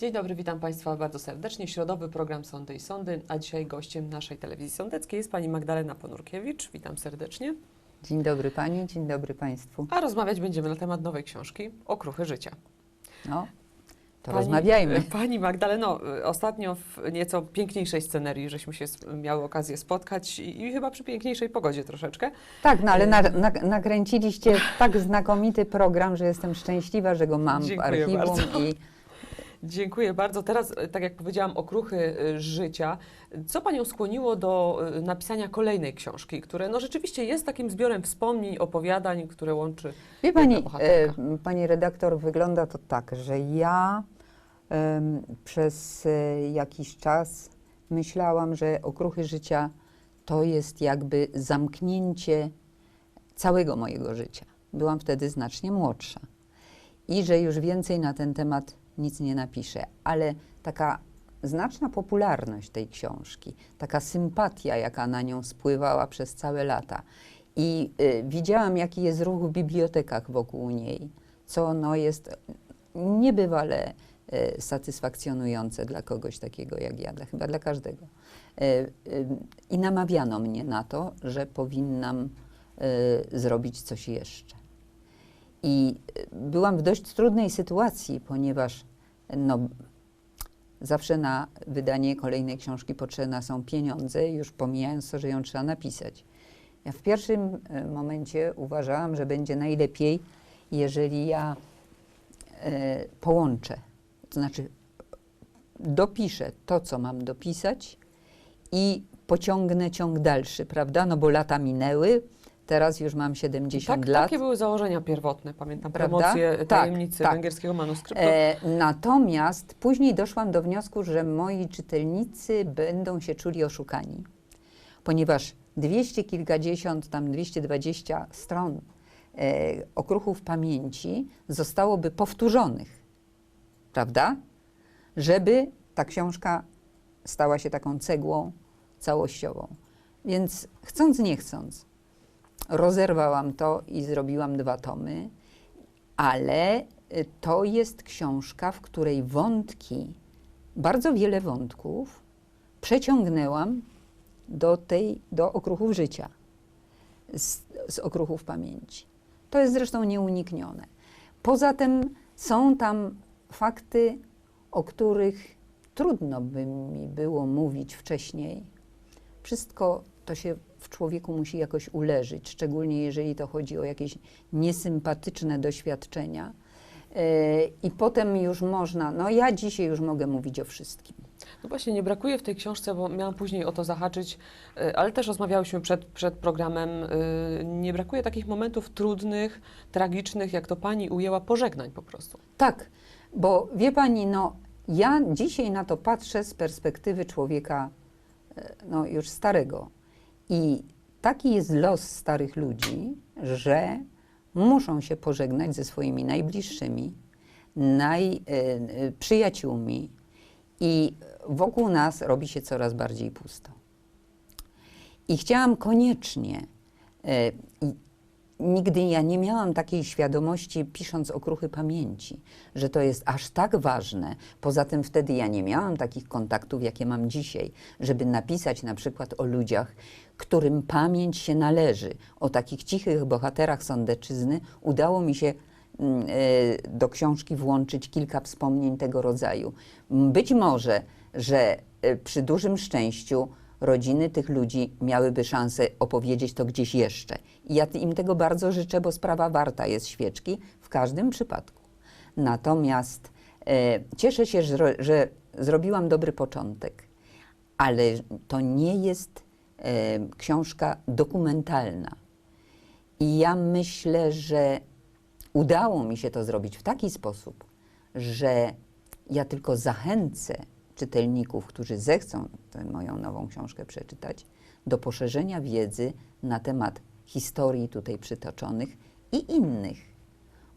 Dzień dobry, witam Państwa bardzo serdecznie. Środowy program Sądy i Sądy, a dzisiaj gościem naszej telewizji sądeckiej jest Pani Magdalena Ponurkiewicz. Witam serdecznie. Dzień dobry Pani, dzień dobry Państwu. A rozmawiać będziemy na temat nowej książki Okruchy życia. No, to Pani- rozmawiajmy. Pani Magdaleno, ostatnio w nieco piękniejszej scenerii, żeśmy się miały okazję spotkać i, i chyba przy piękniejszej pogodzie troszeczkę. Tak, no ale na, na, nakręciliście tak znakomity program, że jestem szczęśliwa, że go mam Dziękuję w archiwum bardzo. i Dziękuję bardzo. Teraz, e, tak jak powiedziałam, okruchy y, życia. Co Panią skłoniło do y, napisania kolejnej książki, które no rzeczywiście jest takim zbiorem wspomnień, opowiadań, które łączy Wie pani, bohaterka. e, pani redaktor, wygląda to tak, że ja em, przez e, jakiś czas myślałam, że okruchy życia to jest jakby zamknięcie całego mojego życia. Byłam wtedy znacznie młodsza i że już więcej na ten temat nic nie napiszę, ale taka znaczna popularność tej książki, taka sympatia, jaka na nią spływała przez całe lata. I y, widziałam, jaki jest ruch w bibliotekach wokół niej, co no, jest niebywale y, satysfakcjonujące dla kogoś takiego jak ja, dla, chyba dla każdego. Y, y, I namawiano mnie na to, że powinnam y, zrobić coś jeszcze. I y, byłam w dość trudnej sytuacji, ponieważ no, zawsze na wydanie kolejnej książki potrzebne są pieniądze, już pomijając to, że ją trzeba napisać. Ja w pierwszym e, momencie uważałam, że będzie najlepiej, jeżeli ja e, połączę, to znaczy dopiszę to, co mam dopisać i pociągnę ciąg dalszy, prawda? No bo lata minęły, teraz już mam 70 tak, lat. Takie były założenia pierwotne, pamiętam, Prawda? promocje Tak, tajemnicy tak. węgierskiego manuskryptu. E, natomiast później doszłam do wniosku, że moi czytelnicy będą się czuli oszukani, ponieważ dwieście kilkadziesiąt, tam 220 stron e, okruchów pamięci zostałoby powtórzonych, prawda? Żeby ta książka stała się taką cegłą całościową. Więc chcąc, nie chcąc, rozerwałam to i zrobiłam dwa tomy ale y, to jest książka, w której wątki, bardzo wiele wątków przeciągnęłam do tej, do okruchów życia, z, z okruchów pamięci. To jest zresztą nieuniknione. Poza tym są tam fakty, o których trudno by mi było mówić wcześniej. Wszystko to się w człowieku musi jakoś uleżyć, szczególnie jeżeli to chodzi o jakieś niesympatyczne doświadczenia. Yy, I potem już można, no ja dzisiaj już mogę mówić o wszystkim. No właśnie, nie brakuje w tej książce, bo miałam później o to zahaczyć, y, ale też rozmawiałyśmy przed, przed programem, y, nie brakuje takich momentów trudnych, tragicznych, jak to Pani ujęła, pożegnań po prostu. Tak, bo wie pani, no ja dzisiaj na to patrzę z perspektywy człowieka e, no, już starego. I taki jest los starych ludzi, że muszą się pożegnać ze swoimi najbliższymi, najprzyjaciółmi i wokół nas robi się coraz bardziej pusto. I chciałam koniecznie, e, nigdy ja nie miałam takiej świadomości, pisząc okruchy pamięci, że to jest aż tak ważne. Poza tym wtedy ja nie miałam takich kontaktów, jakie mam dzisiaj, żeby napisać na przykład o ludziach, którym pamięć się należy. O takich cichych bohaterach sądeczyzny udało mi się mm, e, do książki włączyć kilka wspomnień tego rodzaju. Być może, że e, przy dużym szczęściu rodziny tych ludzi miałyby szansę opowiedzieć to gdzieś jeszcze. I ja im tego bardzo życzę, bo sprawa warta jest świeczki w każdym przypadku. Natomiast e, cieszę się, że, że zrobiłam dobry początek, ale to nie jest e, książka dokumentalna. I ja myślę, że udało mi się to zrobić w taki sposób, że ja tylko zachęcę czytelników, którzy zechcą tę moją nową książkę przeczytać, do poszerzenia wiedzy na temat historii tutaj przytoczonych i innych,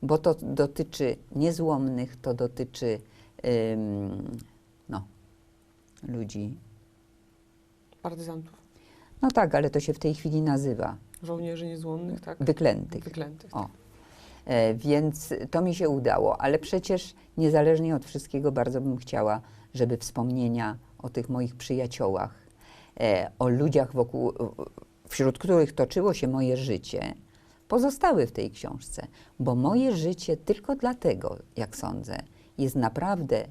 bo to dotyczy niezłomnych, to dotyczy ym, no, ludzi. Partyzantów, No tak, ale to się w tej chwili nazywa żołnierzy niezłomnych, tak? wyklętych. Wyklętych. O. E, Więc to mi się udało, ale przecież niezależnie od wszystkiego bardzo bym chciała, żeby wspomnienia o tych moich przyjaciołach, e, o ludziach wokół, wśród których toczyło się moje życie, pozostały w tej książce, bo moje życie tylko dlatego, jak sądzę, jest naprawdę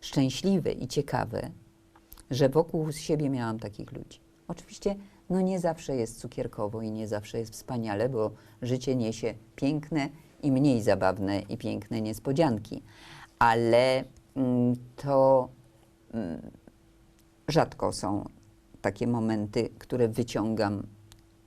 szczęśliwe i ciekawe, że wokół siebie miałam takich ludzi. Oczywiście no nie zawsze jest cukierkowo i nie zawsze jest wspaniale, bo życie niesie piękne i mniej zabawne i piękne niespodzianki, ale to mm, rzadko są takie momenty, które wyciągam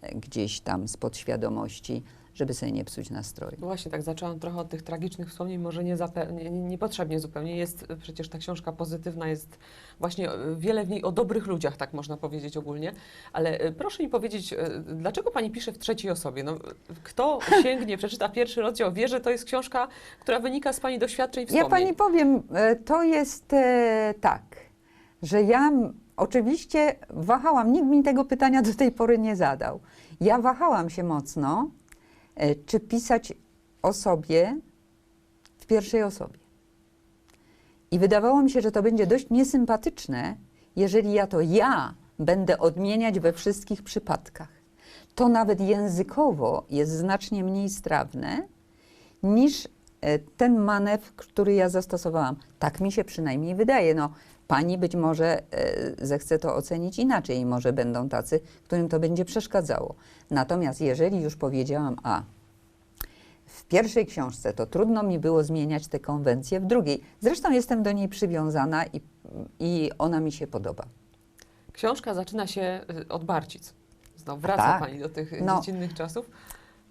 e, gdzieś tam z podświadomości, żeby sobie nie psuć nastroju. No właśnie, tak zaczęłam trochę od tych tragicznych wspomnień, może nie nie, nie- niepotrzebnie zupełnie. Jest y, przecież ta książka pozytywna, jest właśnie y, wiele w niej o dobrych ludziach, tak można powiedzieć ogólnie. Ale y, proszę mi powiedzieć, dlaczego pani pisze w trzeciej osobie? No, kto sięgnie, przeczyta pierwszy rozdział, wie, że to jest książka, która wynika z pani doświadczeń i Ja wspomnień. pani powiem, e, to jest e, tak, że ja oczywiście wahałam, nikt mi tego pytania do tej pory nie zadał. Ja wahałam się mocno, e, czy pisać o sobie w pierwszej osobie. I wydawało mi się, że to będzie dość niesympatyczne, jeżeli ja to ja będę odmieniać we wszystkich przypadkach. To nawet językowo jest znacznie mniej strawne niż e, ten manewr, który ja zastosowałam. Tak mi się przynajmniej wydaje. No, pani być może e, zechce to ocenić inaczej i może będą tacy, którym to będzie przeszkadzało. Natomiast jeżeli już powiedziałam A, w pierwszej książce, to trudno mi było zmieniać te konwencje w drugiej. Zresztą jestem do niej przywiązana i, i ona mi się podoba. Książka zaczyna się y, od Barcic. Znowu wraca Tak. pani do tych No. dziecinnych czasów.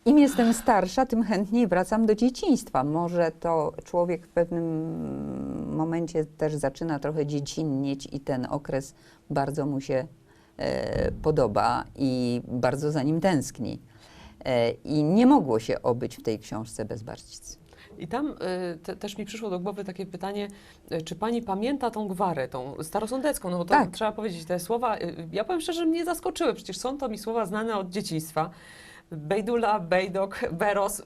Im jestem starsza, tym chętniej wracam do dzieciństwa. Może to człowiek w pewnym momencie też zaczyna trochę dziecinnieć i ten okres bardzo mu się e, podoba i bardzo za nim tęskni. E, I nie mogło się obyć w tej książce bez Barcic. I tam y, te, też mi przyszło do głowy takie pytanie, y, czy pani pamięta tą gwarę, tą starosądecką? No bo to Tak. trzeba powiedzieć, te słowa, y, ja powiem szczerze, mnie zaskoczyły, przecież są to mi słowa znane od dzieciństwa. Bejdula, Bejdok, Beros.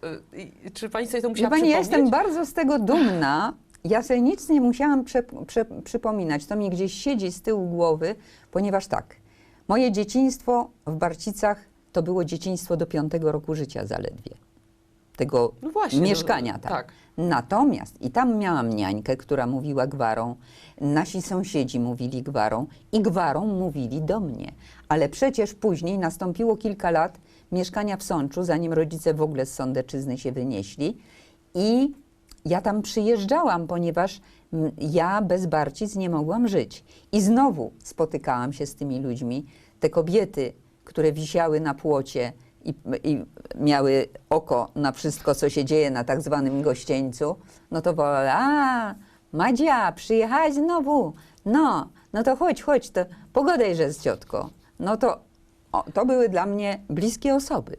y, Czy pani sobie to musiała pani, ja jestem bardzo z tego dumna. Ja sobie nic nie musiałam prze, prze, przypominać. To mi gdzieś siedzi z tyłu głowy, ponieważ tak, moje dzieciństwo w Barcicach to było dzieciństwo do piątego roku życia zaledwie. Tego No właśnie. mieszkania no, tam. Tak. Natomiast i tam miałam niańkę, która mówiła gwarą, nasi sąsiedzi mówili gwarą i gwarą mówili do mnie. Ale przecież później nastąpiło kilka lat mieszkania w Sączu, zanim rodzice w ogóle z Sądeczyzny się wynieśli i ja tam przyjeżdżałam, ponieważ mm, ja bez Barcic nie mogłam żyć. I znowu spotykałam się z tymi ludźmi, te kobiety, które wisiały na płocie i, i miały oko na wszystko, co się dzieje na tak zwanym gościńcu, no to wołały, a Madzia, przyjechałaś znowu, no, no to chodź, chodź, to pogadajże z ciotką. No to o, to były dla mnie bliskie osoby.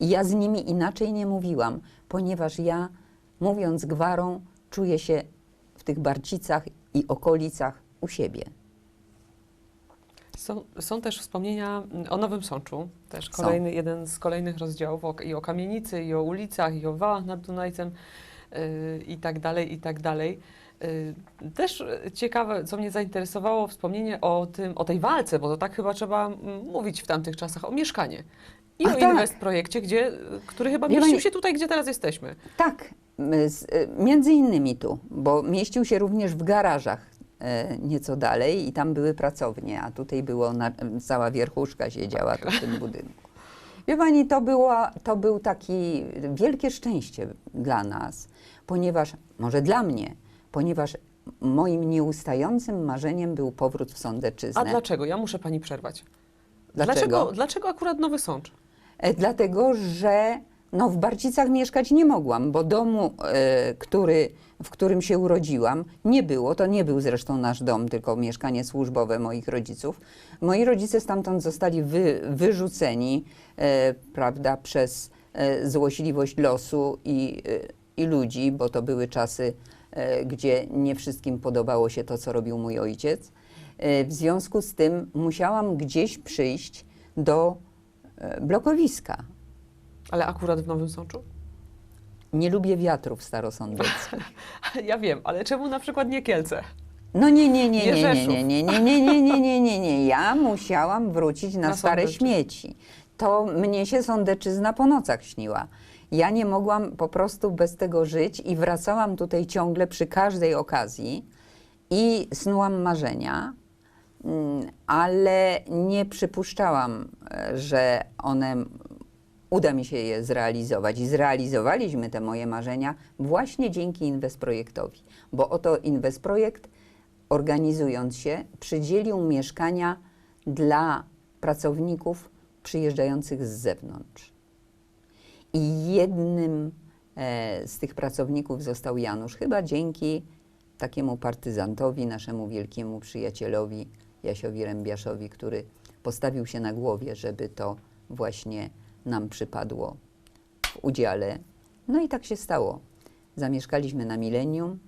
I ja z nimi inaczej nie mówiłam, ponieważ ja, mówiąc gwarą, czuję się w tych Barcicach i okolicach u siebie. Są, są też wspomnienia mm, o Nowym Sączu, też Są. kolejny, jeden z kolejnych rozdziałów o, i o kamienicy, i o ulicach, i o wałach nad Dunajcem yy, i tak dalej, i tak dalej. Yy, też y, ciekawe, co mnie zainteresowało, wspomnienie o, tym, o tej walce, bo to tak chyba trzeba mm, mówić w tamtych czasach, o mieszkanie. I Ach, o tak. Projekcie, gdzie, y, który chyba mieścił się tutaj, gdzie teraz jesteśmy. Tak, y, między innymi tu, bo mieścił się również w garażach e, nieco dalej i tam były pracownie, a tutaj było na, cała wierchuszka siedziała tu w tym budynku. Wie pani, to, była, to był taki wielkie szczęście dla nas, ponieważ, może dla mnie, ponieważ moim nieustającym marzeniem był powrót w Sądeczyznę. A dlaczego? Ja muszę pani przerwać. Dlaczego? Dlaczego, dlaczego akurat Nowy Sącz? E, Dlatego, że no, w Barcicach mieszkać nie mogłam, bo domu, e, który, w którym się urodziłam, nie było. To nie był zresztą nasz dom, tylko mieszkanie służbowe moich rodziców. Moi rodzice stamtąd zostali wy, wyrzuceni, e, prawda, przez e, złośliwość losu i, e, i ludzi, bo to były czasy, gdzie nie wszystkim podobało się to, co robił mój ojciec. E, w związku z tym musiałam gdzieś przyjść do e, blokowiska. Ale akurat w Nowym Sączu? Nie lubię wiatrów starosądeckich. Ja wiem, ale czemu na przykład nie Kielce? No nie, nie, nie, Nie nie, nie, nie, nie, nie, nie, nie, nie, nie. Ja musiałam wrócić na, Na stare śmieci. To mnie się sądeczyzna po nocach śniła. Ja nie mogłam po prostu bez tego żyć i wracałam tutaj ciągle przy każdej okazji i snułam marzenia, mm, ale nie przypuszczałam, e, że one uda mi się je zrealizować. I zrealizowaliśmy te moje marzenia właśnie dzięki Inwestprojektowi, bo oto Inwestprojekt, organizując się, przydzielił mieszkania dla pracowników przyjeżdżających z zewnątrz. I jednym e, z tych pracowników został Janusz, chyba dzięki takiemu partyzantowi, naszemu wielkiemu przyjacielowi Jasiowi Rębiaszowi, który postawił się na głowie, żeby to właśnie nam przypadło w udziale. No i tak się stało. Zamieszkaliśmy na Milenium.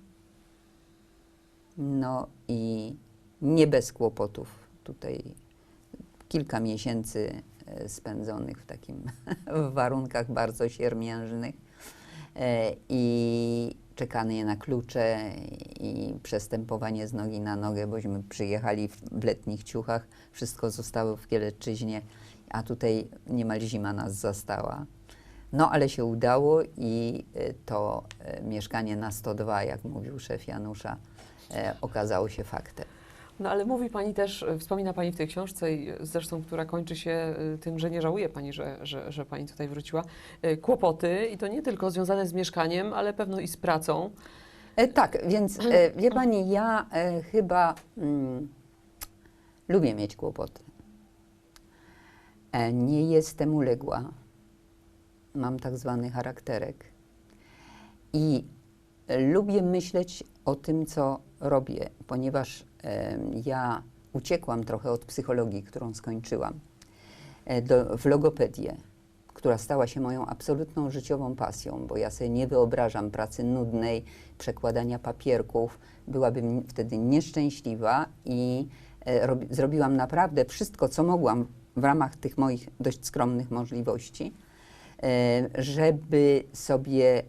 No i nie bez kłopotów. Tutaj kilka miesięcy spędzonych w takim w warunkach bardzo siermiężnych e, i czekanie na klucze i przestępowanie z nogi na nogę, bośmy przyjechali w letnich ciuchach, wszystko zostało w Kieleczyźnie, a tutaj niemal zima nas zastała. No ale się udało i e, to e, mieszkanie na 102, jak mówił szef Janusza, e, okazało się faktem. No ale mówi Pani też, y, wspomina Pani w tej książce, y, zresztą, która kończy się y, tym, że nie żałuje Pani, że, że, że Pani tutaj wróciła, kłopoty i to nie tylko związane z mieszkaniem, ale pewno i z pracą. E, tak, więc e, wie Pani, ja e, chyba mm, lubię mieć kłopoty. E, nie jestem uległa. Mam tak zwany charakterek. I e, lubię myśleć o tym, co robię, ponieważ e, ja uciekłam trochę od psychologii, którą skończyłam, e, do, w logopedię, która stała się moją absolutną życiową pasją, bo ja sobie nie wyobrażam pracy nudnej, przekładania papierków. Byłabym wtedy nieszczęśliwa i e, robi, zrobiłam naprawdę wszystko, co mogłam w ramach tych moich dość skromnych możliwości, e, żeby sobie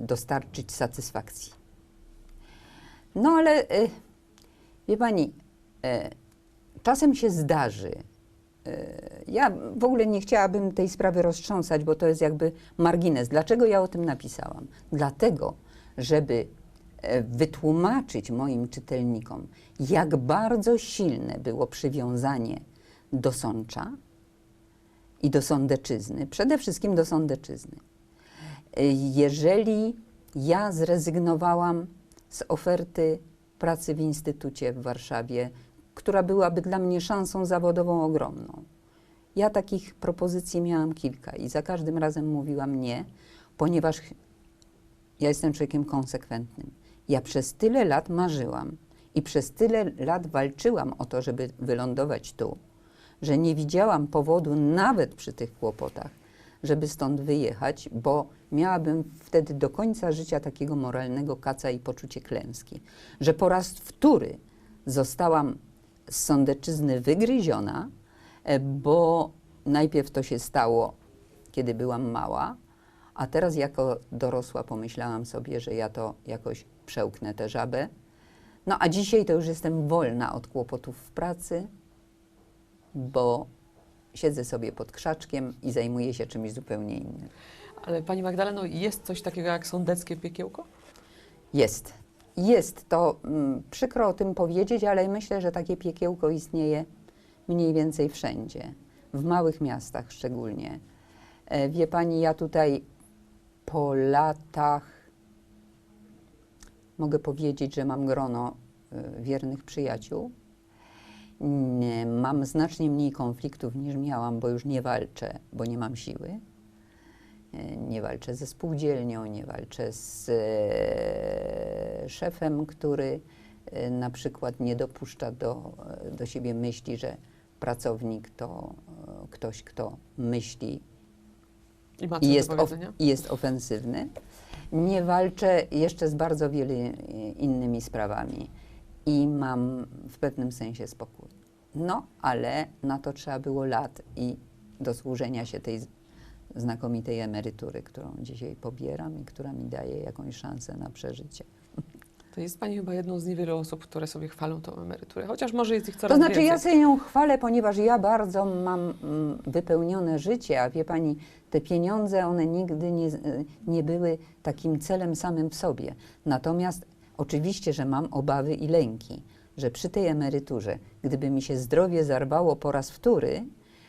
dostarczyć satysfakcji. No ale wie pani, e, czasem się zdarzy. e, Ja w ogóle nie chciałabym tej sprawy roztrząsać, bo to jest jakby margines. Dlaczego ja o tym napisałam? Dlatego, żeby e, wytłumaczyć moim czytelnikom, jak bardzo silne było przywiązanie do Sącza i do Sądeczyzny, przede wszystkim do Sądeczyzny. Jeżeli ja zrezygnowałam z oferty pracy w Instytucie w Warszawie, która byłaby dla mnie szansą zawodową ogromną. Ja takich propozycji miałam kilka i za każdym razem mówiłam nie, ponieważ ja jestem człowiekiem konsekwentnym. Ja przez tyle lat marzyłam i przez tyle lat walczyłam o to, żeby wylądować tu, że nie widziałam powodu nawet przy tych kłopotach, żeby stąd wyjechać, bo miałabym wtedy do końca życia takiego moralnego kaca i poczucie klęski, że po raz wtóry zostałam z sądeczyzny wygryziona, e, bo najpierw to się stało, kiedy byłam mała, a teraz jako dorosła pomyślałam sobie, że ja to jakoś przełknę tę żabę. No a dzisiaj to już jestem wolna od kłopotów w pracy, bo siedzę sobie pod krzaczkiem i zajmuję się czymś zupełnie innym. Ale Pani Magdaleno, jest coś takiego jak sądeckie piekiełko? Jest. Jest to mm, przykro o tym powiedzieć, ale myślę, że takie piekiełko istnieje mniej więcej wszędzie, w małych miastach szczególnie. E, wie pani, ja tutaj po latach mogę powiedzieć, że mam grono e, wiernych przyjaciół. Mam znacznie mniej konfliktów niż miałam, bo już nie walczę, bo nie mam siły. E, Nie walczę ze spółdzielnią, nie walczę z e, szefem, który e, na przykład nie dopuszcza do, do siebie myśli, że pracownik to ktoś, kto myśli I jest, of, jest ofensywny. Nie walczę jeszcze z bardzo wieloma innymi sprawami i mam w pewnym sensie spokój. No, ale na to trzeba było lat i do służenia się tej znakomitej emerytury, którą dzisiaj pobieram i która mi daje jakąś szansę na przeżycie. To jest Pani chyba jedną z niewielu osób, które sobie chwalą tą emeryturę, chociaż może jest ich To coraz znaczy, więcej. ja sobie ją chwalę, ponieważ ja bardzo mam mm, wypełnione życie, a wie pani, te pieniądze, one nigdy nie, nie były takim celem samym w sobie. Natomiast oczywiście, że mam obawy i lęki, że przy tej emeryturze, gdyby mi się zdrowie zarwało po raz wtóry,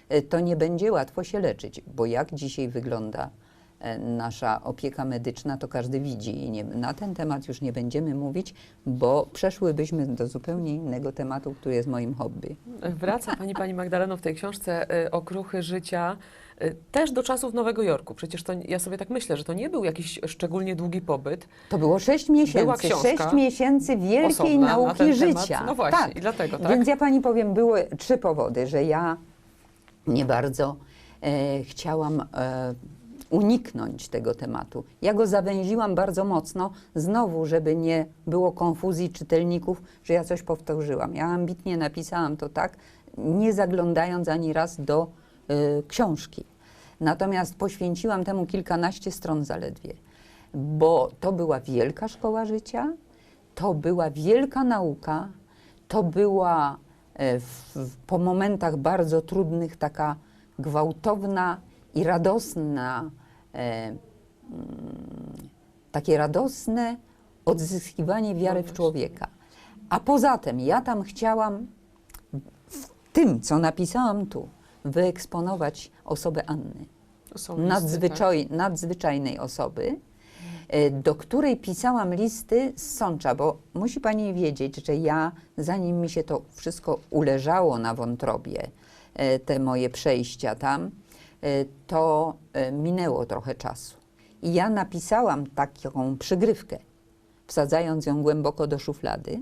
e, to nie będzie łatwo się leczyć, bo jak dzisiaj wygląda e, nasza opieka medyczna, to każdy widzi i nie, na ten temat już nie będziemy mówić, bo przeszłybyśmy do zupełnie innego tematu, który jest moim hobby. Wraca Pani, Pani Magdaleno w tej książce y, Okruchy życia też do czasów Nowego Jorku. Przecież to, ja sobie tak myślę, że to nie był jakiś szczególnie długi pobyt. To było sześć miesięcy, książka sześć miesięcy wielkiej osobna na nauki ten życia. Temat. No właśnie, tak. i dlatego, tak? Więc ja pani powiem, były trzy powody, że ja nie bardzo e, chciałam e, uniknąć tego tematu. Ja go zawęziłam bardzo mocno, znowu, żeby nie było konfuzji czytelników, że ja coś powtórzyłam. Ja ambitnie napisałam to tak, nie zaglądając ani raz do książki. Natomiast poświęciłam temu kilkanaście stron zaledwie, bo to była wielka szkoła życia, to była wielka nauka, to była e, w, w, po momentach bardzo trudnych taka gwałtowna i radosna, e, mm, takie radosne odzyskiwanie wiary w właśnie. człowieka. A poza tym ja tam chciałam w tym, co napisałam tu, wyeksponować osobę Anny listy, nadzwyczaj, nadzwyczajnej osoby, e, do której pisałam listy z Sącza, bo musi Pani wiedzieć, że ja, zanim mi się to wszystko uleżało na wątrobie, e, te moje przejścia tam, e, to minęło trochę czasu. I ja napisałam taką przygrywkę, wsadzając ją głęboko do szuflady.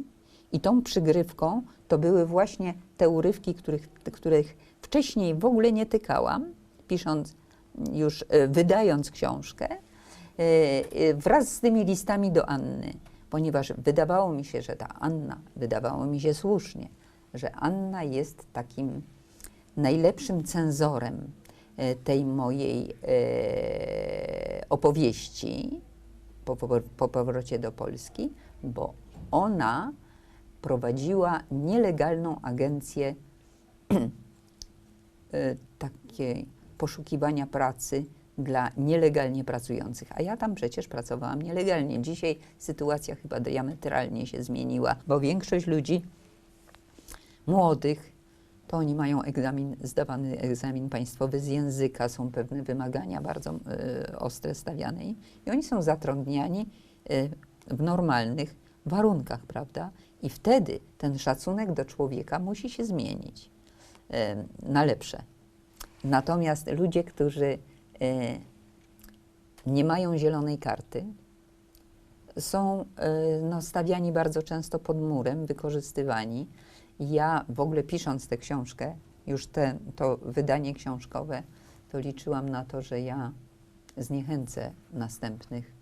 I tą przygrywką to były właśnie te urywki, których, których wcześniej w ogóle nie tykałam, pisząc już e, wydając książkę, e, e, wraz z tymi listami do Anny, ponieważ wydawało mi się, że ta Anna, wydawało mi się słusznie, że Anna jest takim najlepszym cenzorem tej mojej opowieści po, po, po powrocie do Polski, bo ona prowadziła nielegalną agencję e, takiej poszukiwania pracy dla nielegalnie pracujących. A ja tam przecież pracowałam nielegalnie. Dzisiaj sytuacja chyba diametralnie się zmieniła, bo większość ludzi młodych, to oni mają egzamin, zdawany egzamin państwowy z języka, są pewne wymagania bardzo y, ostre stawiane i oni są zatrudniani y, w normalnych warunkach, prawda? I wtedy ten szacunek do człowieka musi się zmienić na lepsze. Natomiast ludzie, którzy nie mają zielonej karty, są no, stawiani bardzo często pod murem, wykorzystywani. Ja w ogóle pisząc tę książkę, już te, to wydanie książkowe, to liczyłam na to, że ja zniechęcę następnych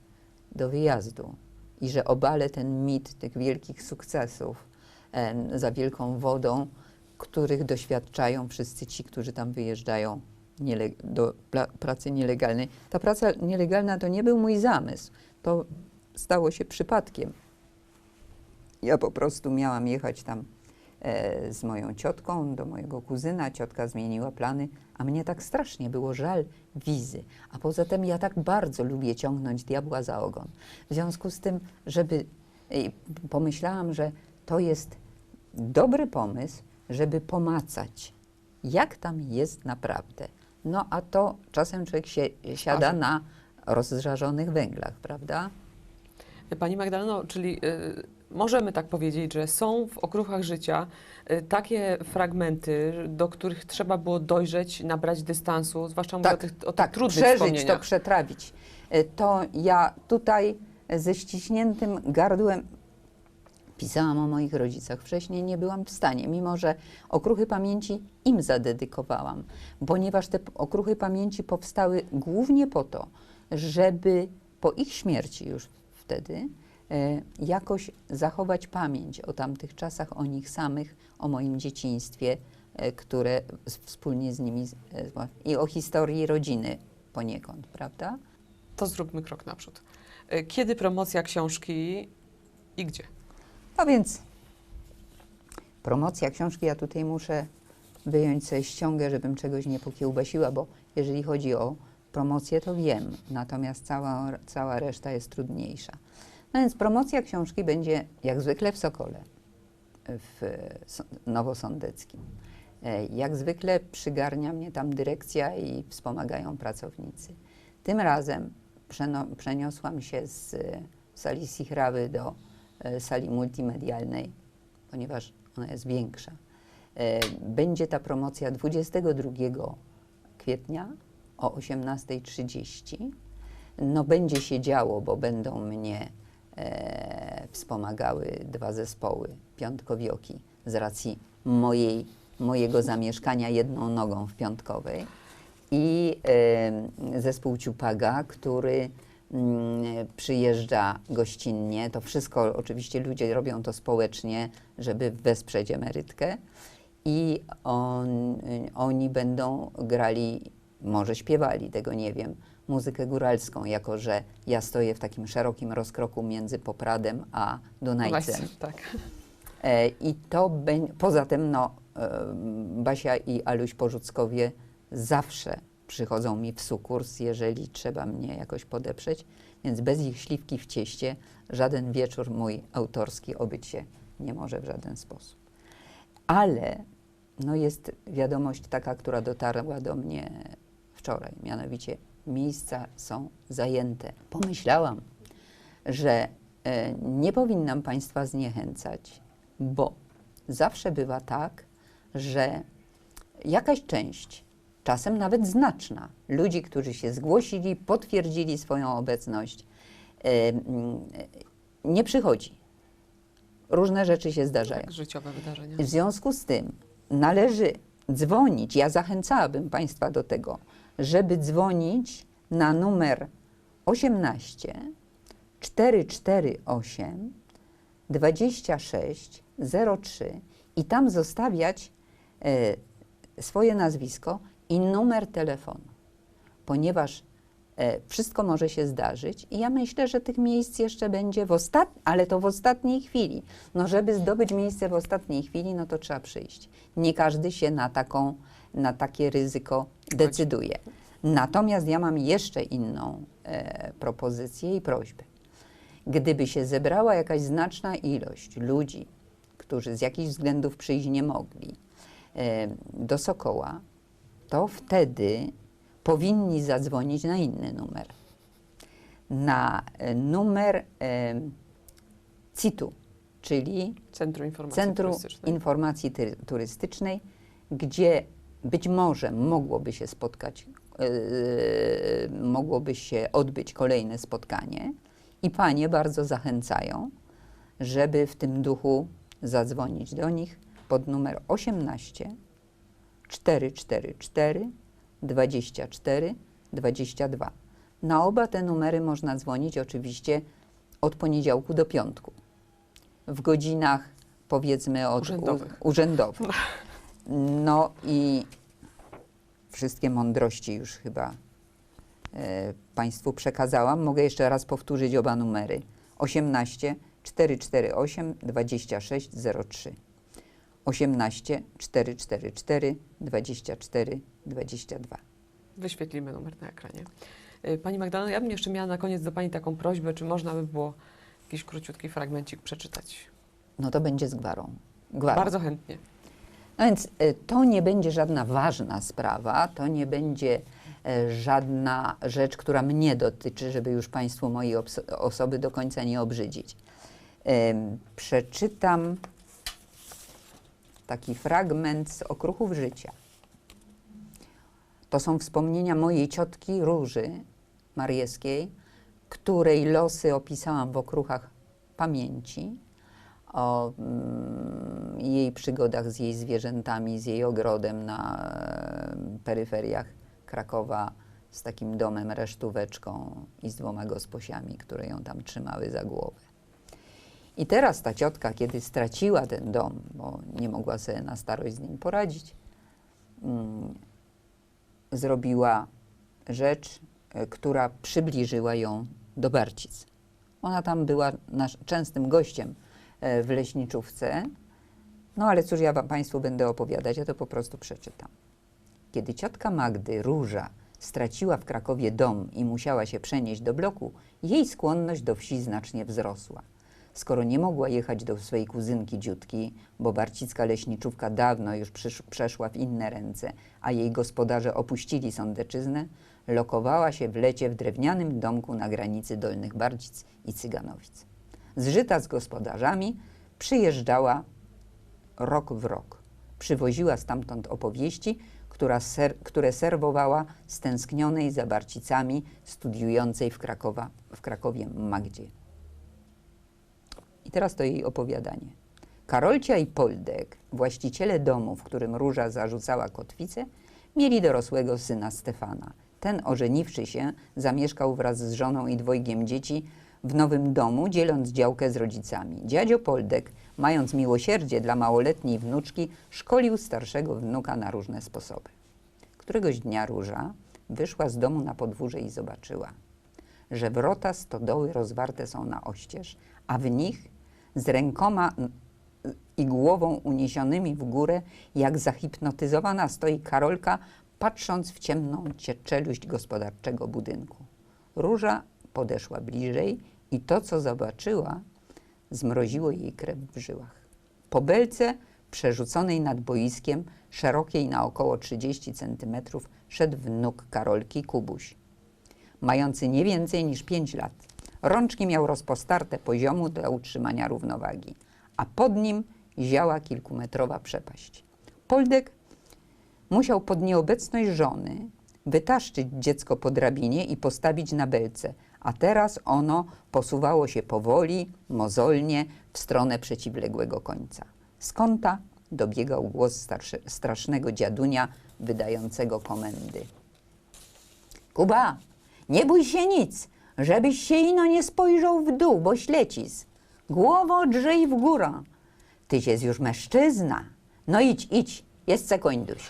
do wyjazdu i że obalę ten mit tych wielkich sukcesów za wielką wodą, których doświadczają wszyscy ci, którzy tam wyjeżdżają do pracy nielegalnej. Ta praca nielegalna to nie był mój zamysł, to stało się przypadkiem. Ja po prostu miałam jechać tam z moją ciotką do mojego kuzyna. Ciotka zmieniła plany, a mnie tak strasznie było żal wizy. A poza tym ja tak bardzo lubię ciągnąć diabła za ogon. W związku z tym, żeby pomyślałam, że to jest dobry pomysł, żeby pomacać, jak tam jest naprawdę. No a to czasem człowiek się siada na rozżarzonych węglach, prawda? Pani Magdaleno, czyli y, możemy tak powiedzieć, że są w okruchach życia y, takie fragmenty, do których trzeba było dojrzeć, nabrać dystansu, zwłaszcza mówię o tych, o tych tak, trudnych przeżyć to, przetrawić. E, To ja tutaj ze ściśniętym gardłem pisałam o moich rodzicach. Wcześniej nie byłam w stanie, mimo że okruchy pamięci im zadedykowałam, ponieważ te okruchy pamięci powstały głównie po to, żeby po ich śmierci już wtedy jakoś zachować pamięć o tamtych czasach, o nich samych, o moim dzieciństwie, e, które wspólnie z nimi e, i o historii rodziny poniekąd, prawda? To zróbmy krok naprzód. Kiedy promocja książki i gdzie? No więc promocja książki, ja tutaj muszę wyjąć sobie ściągę, żebym czegoś nie pokiełbasiła, bo jeżeli chodzi o promocję, to wiem, natomiast cała, cała reszta jest trudniejsza. No więc promocja książki będzie jak zwykle w Sokole, w Nowosądeckim. E, Jak zwykle przygarnia mnie tam dyrekcja i wspomagają pracownicy. Tym razem przeniosłam się z e, sali Sichrawy do e, sali multimedialnej, ponieważ ona jest większa. Będzie ta promocja 22 kwietnia o 18.30. No będzie się działo, bo będą mnie e, wspomagały dwa zespoły piątkowioki z racji mojej, mojego zamieszkania jedną nogą w piątkowej i e, zespół Ciupaga, który mm, przyjeżdża gościnnie. To wszystko oczywiście ludzie robią to społecznie, żeby wesprzeć emerytkę. I on, oni będą grali, może śpiewali, tego nie wiem, muzykę góralską, jako że ja stoję w takim szerokim rozkroku między Popradem a Dunajcem. Tak. E, I to poza tym, no, e, Basia i Aluś Porzuckowie zawsze przychodzą mi w sukurs, jeżeli trzeba mnie jakoś podeprzeć, więc bez ich śliwki w cieście żaden wieczór mój autorski obyć się nie może w żaden sposób. Ale no jest wiadomość taka, która dotarła do mnie wczoraj, mianowicie miejsca są zajęte. Pomyślałam, że e, nie powinnam Państwa zniechęcać, bo zawsze bywa tak, że jakaś część, czasem nawet znaczna, ludzi, którzy się zgłosili, potwierdzili swoją obecność, e, nie przychodzi. Różne rzeczy się zdarzają. tak. Życiowe wydarzenia. W związku z tym należy dzwonić. Ja zachęcałabym Państwa do tego, żeby dzwonić na numer 18 448 26 03 i tam zostawiać e, swoje nazwisko i numer telefonu, ponieważ e, wszystko może się zdarzyć i ja myślę, że tych miejsc jeszcze będzie w ostat... ale to w ostatniej chwili. No żeby zdobyć miejsce w ostatniej chwili, no to trzeba przyjść. Nie każdy się na, taką, na takie ryzyko decyduje. Natomiast ja mam jeszcze inną e, propozycję i prośbę. Gdyby się zebrała jakaś znaczna ilość ludzi, którzy z jakichś względów przyjść nie mogli e, do Sokoła, to wtedy powinni zadzwonić na inny numer. Na e, numer e, CIT-u, czyli Centrum Informacji Centrum Turystycznej. Informacji Ty- Turystycznej, gdzie być może mogłoby się spotkać, yy, mogłoby się odbyć kolejne spotkanie i panie bardzo zachęcają, żeby w tym duchu zadzwonić do nich pod numer 18 444 24 22. Na oba te numery można dzwonić oczywiście od poniedziałku do piątku w godzinach powiedzmy od Urzędowych. U, urzędowych. No i wszystkie mądrości już chyba e, Państwu przekazałam. Mogę jeszcze raz powtórzyć oba numery. 18 448 26 03. 18 444 24 22. Wyświetlimy numer na ekranie. Y, Pani Magdalena, ja bym jeszcze miała na koniec do Pani taką prośbę, czy można by było jakiś króciutki fragmencik przeczytać. No to będzie z gwarą. gwarą. Bardzo chętnie. No więc e, to nie będzie żadna ważna sprawa, to nie będzie e, żadna rzecz, która mnie dotyczy, żeby już Państwu mojej osoby do końca nie obrzydzić. Przeczytam taki fragment z okruchów życia. To są wspomnienia mojej ciotki Róży Mariewskiej, której losy opisałam w okruchach pamięci o mm, jej przygodach z jej zwierzętami, z jej ogrodem na e, peryferiach Krakowa, z takim domem resztóweczką i z dwoma gosposiami, które ją tam trzymały za głowę. I teraz ta ciotka, kiedy straciła ten dom, bo nie mogła sobie na starość z nim poradzić, mm, zrobiła rzecz, e, która przybliżyła ją do Barcic. Ona tam była nasz, częstym gościem w leśniczówce. No ale cóż ja wam, Państwu będę opowiadać, ja to po prostu przeczytam. Kiedy ciotka Magdy, Róża, straciła w Krakowie dom i musiała się przenieść do bloku, jej skłonność do wsi znacznie wzrosła. Skoro nie mogła jechać do swojej kuzynki Dziutki, bo barcicka leśniczówka dawno już przeszła w inne ręce, a jej gospodarze opuścili Sądeczyznę, lokowała się w lecie w drewnianym domku na granicy Dolnych Barcic i Cyganowic. Zżyta z gospodarzami, przyjeżdżała rok w rok. Przywoziła stamtąd opowieści, ser, które serwowała stęsknionej za Barcicami studiującej w, Krakowa, w Krakowie Magdzie. I teraz to jej opowiadanie. Karolcia i Poldek, właściciele domu, w którym Róża zarzucała kotwicę, mieli dorosłego syna Stefana. Ten, ożeniwszy się, zamieszkał wraz z żoną i dwojgiem dzieci w nowym domu, dzieląc działkę z rodzicami. Dziadzio Poldek, mając miłosierdzie dla małoletniej wnuczki, szkolił starszego wnuka na różne sposoby. Któregoś dnia Róża wyszła z domu na podwórze i zobaczyła, że wrota stodoły rozwarte są na oścież, a w nich z rękoma i głową uniesionymi w górę, jak zahipnotyzowana stoi Karolka, patrząc w ciemną cie- czeluść gospodarczego budynku. Róża podeszła bliżej i to, co zobaczyła, zmroziło jej krew w żyłach. Po belce przerzuconej nad boiskiem, szerokiej na około 30 centymetrów, szedł wnuk Karolki Kubuś, mający nie więcej niż 5 lat. Rączki miał rozpostarte poziomu dla utrzymania równowagi, a pod nim ziała kilkumetrowa przepaść. Poldek musiał pod nieobecność żony wytaszczyć dziecko po drabinie i postawić na belce, a teraz ono posuwało się powoli, mozolnie w stronę przeciwległego końca. Z kąta dobiegał głos starszy, strasznego dziadunia wydającego komendy. Kuba, nie bój się nic, żebyś się ino nie spojrzał w dół, bo ślecis. Głowo drzyj w górę. Tyś jest już mężczyzna. No idź, idź, jest sekunduś.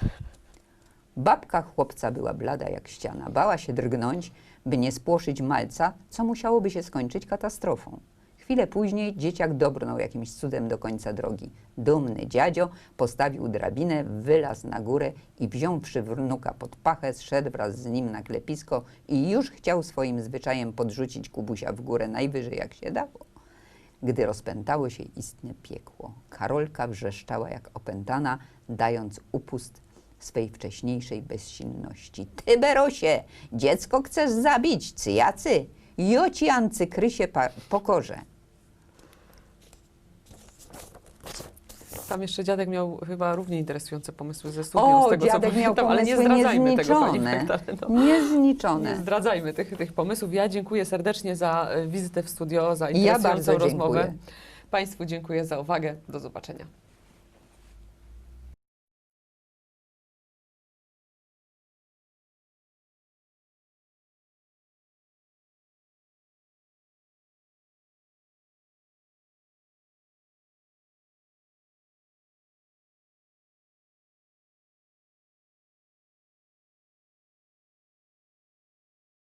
Babka chłopca była blada jak ściana. Bała się drgnąć, by nie spłoszyć malca, co musiałoby się skończyć katastrofą. Chwilę później dzieciak dobrnął jakimś cudem do końca drogi. Dumny dziadzio postawił drabinę, wylazł na górę i wziąwszy wnuka pod pachę, zszedł wraz z nim na klepisko i już chciał swoim zwyczajem podrzucić Kubusia w górę najwyżej jak się dało. Gdy rozpętało się istne piekło, Karolka wrzeszczała jak opętana, dając upust swej wcześniejszej bezsilności. Ty, Berosie, dziecko chcesz zabić, cyjacy? Joci ancykrysie pokorze. Tam jeszcze dziadek miał chyba równie interesujące pomysły ze studium, O, z tego dziadek co miał pamiętam, ale nie zdradzajmy tego, pani niezliczone. Magdaleno. Nie Niezliczone. zdradzajmy tych, tych pomysłów. Ja dziękuję serdecznie za e, wizytę w studio, za Ja interesującą bardzo rozmowę. dziękuję. Państwu dziękuję za uwagę. Do zobaczenia.